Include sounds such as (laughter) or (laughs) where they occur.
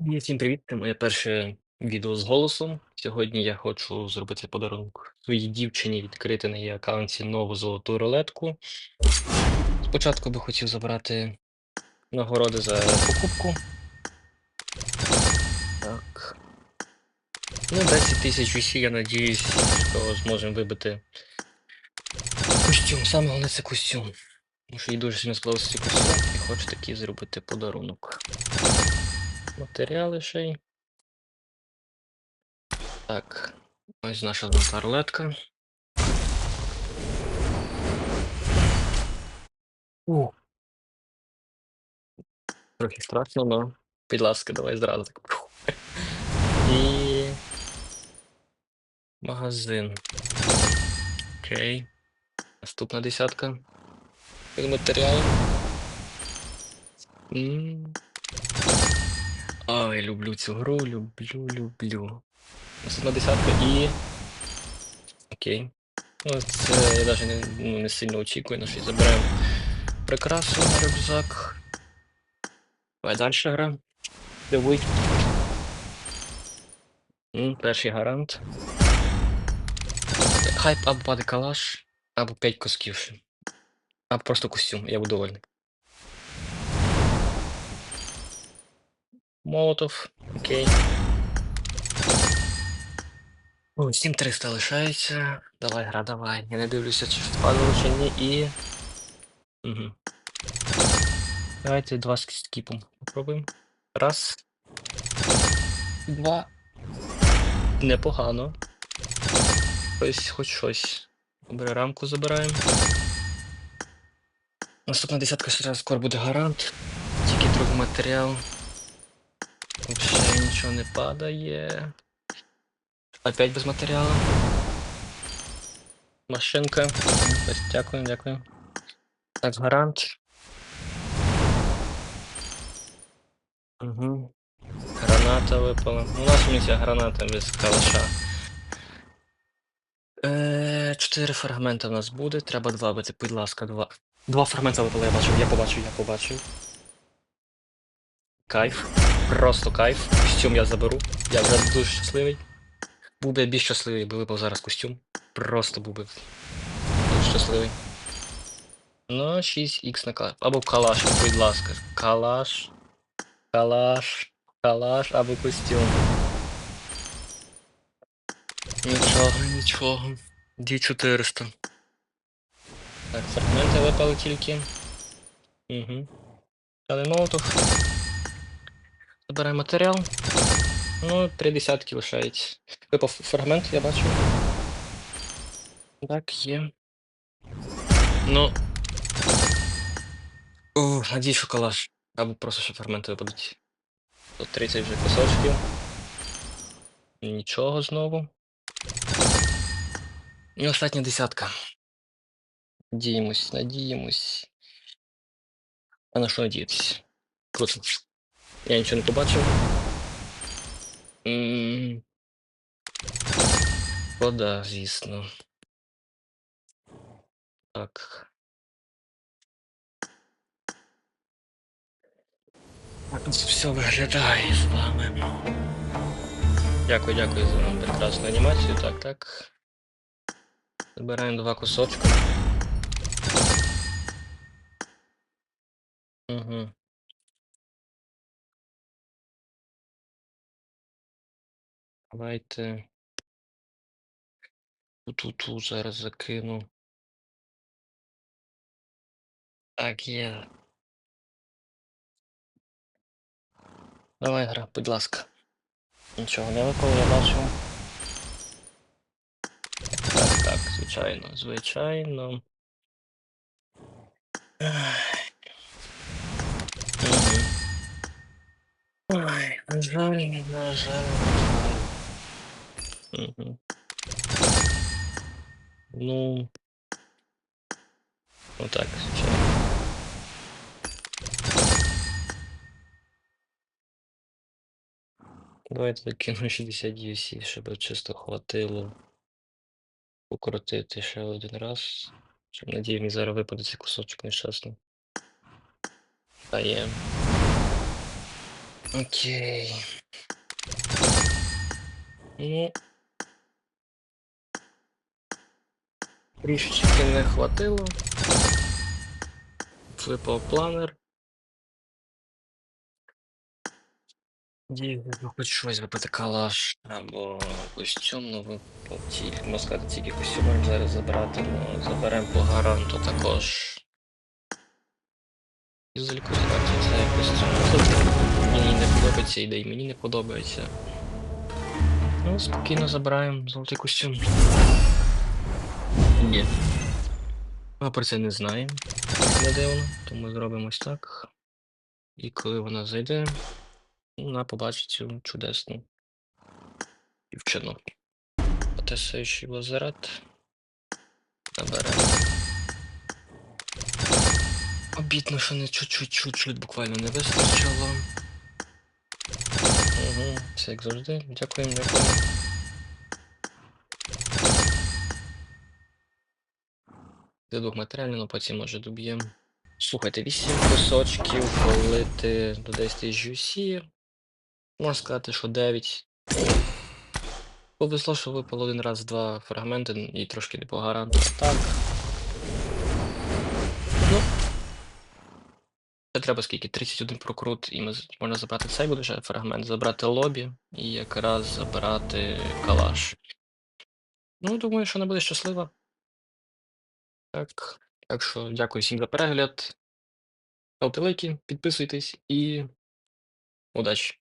Всім привіт! Це моє перше відео з голосом. Сьогодні я хочу зробити подарунок своїй дівчині, відкрити на її аккаунті нову золоту рулетку. Спочатку би хотів забрати нагороди за покупку. Так. Ну, 10 тисяч усі, я надіюсь, що зможемо вибити костюм. Саме головне це костюм. Тому що їй дуже сильно сподобався цей костюм і хочу такий зробити подарунок. Матеріали ще й. Так, ось наша золота. Ух. Трохи страшно, но, будь ласка, давай зразу так. (laughs) І магазин. Окей. Наступна десятка. Матеріал. М. Ой, люблю цю гру, люблю, люблю. Наступна десятка і. Окей. Ну, це я навіть не, ну, не сильно очікую, на щось заберемо прикрасу рюкзак. Давай далі гра. Дивуй. Перший гарант. Хайп або паде калаш, або 5 косків. Або просто костюм, я буду довольний. Молотов, окей. О, 7300 лишається. Давай, гра, давай. Я не дивлюся, чи впадало, чи ні, і. Угу. Давайте два з скіпом попробуємо. Раз. Два. Непогано. Ось хоч щось. Добре, рамку забираємо. Наступна десятка скоро буде гарант. Тільки другий матеріал. Взагалі нічого не падає. Опять без матеріалу. Машинка. Ось, дякую, дякую. Так, гарант. Угу. Граната випала. У нас мені ця граната без калаша. Е, Чотири фрагмента в нас буде. Треба два бити, будь ласка, два. Два фрагмента випали, я бачив, я побачив, я побачив. Кайф. Просто кайф. Костюм я заберу. Я вже дуже щасливий. Був би я більш щасливий, якби випав зараз костюм. Просто був би дуже щасливий. Ну, 6х на калаш. Або калаш, будь ласка. Калаш. Калаш. Калаш або костюм. Нічого, нічого. 2400. Так, фрагменти випали тільки. Угу. Але молотов. Забираємо матеріал. Ну, три десятки лишається. Випав фрагмент, я бачу. Так, є. Ну. О, надіюсь, що калаш. Або просто що фрагменти випадуть. Тут 30 вже кусочків. Нічого знову. І остання десятка. Надіємось, надіємось. А на що надіятися? Круто. Я нічого не побачив. М, Шкода, звісно. Так. Так тут все виглядає з вами. Дякую, дякую за прекрасну анімацію. Так, так. Забираємо два кусочки. Угу. Давайте. Ту-ту-ту зараз закину. Так, є. Давай, гра, будь ласка. Нічого не випало, я бачу. Так, так, звичайно, звичайно. Ой, на жаль, на жаль, Ну. Ну так, звичайно. Давайте закину 60 UC, щоб чисто хватило покрутити ще один раз. Щоб надію, мені зараз випаде цей кусочок нещасний. Та є. Окей. Ну. Трішечки не хватило. Випав планер. Дійсно, хоч щось випити калаш або костюм, ну можна сказати, тільки костюм зараз забрати, ну заберемо по гаранту також. І залікувати це. Ну, Мені не подобається ідея, мені не подобається. Ну, спокійно забираємо золотий костюм. Ні. Ми про це не знаємо. Не дивно, тому зробимо ось так. І коли вона зайде, вона побачить цю чудесну дівчину. Потесаючий лазерет. Наберемо. Обідно, що не чуть-чуть, чуть-чуть буквально не вистачило. Угу, все як завжди. Дякуємо, дякуємо. Для двох матеріалів, але потім може доб'ємо. Слухайте, 8 кусочків, коли ти додаєш GUC. Можна сказати, що 9. Повезло, що випало один раз два фрагменти і трошки не по. Так. Ну. Це треба скільки? 31 прокрут, і ми можна забрати цей буде ще фрагмент, забрати лобі і якраз забрати калаш. Ну, думаю, що вона буде щаслива. Так. Так що дякую всім за перегляд. Ставте лайки, підписуйтесь і удачі!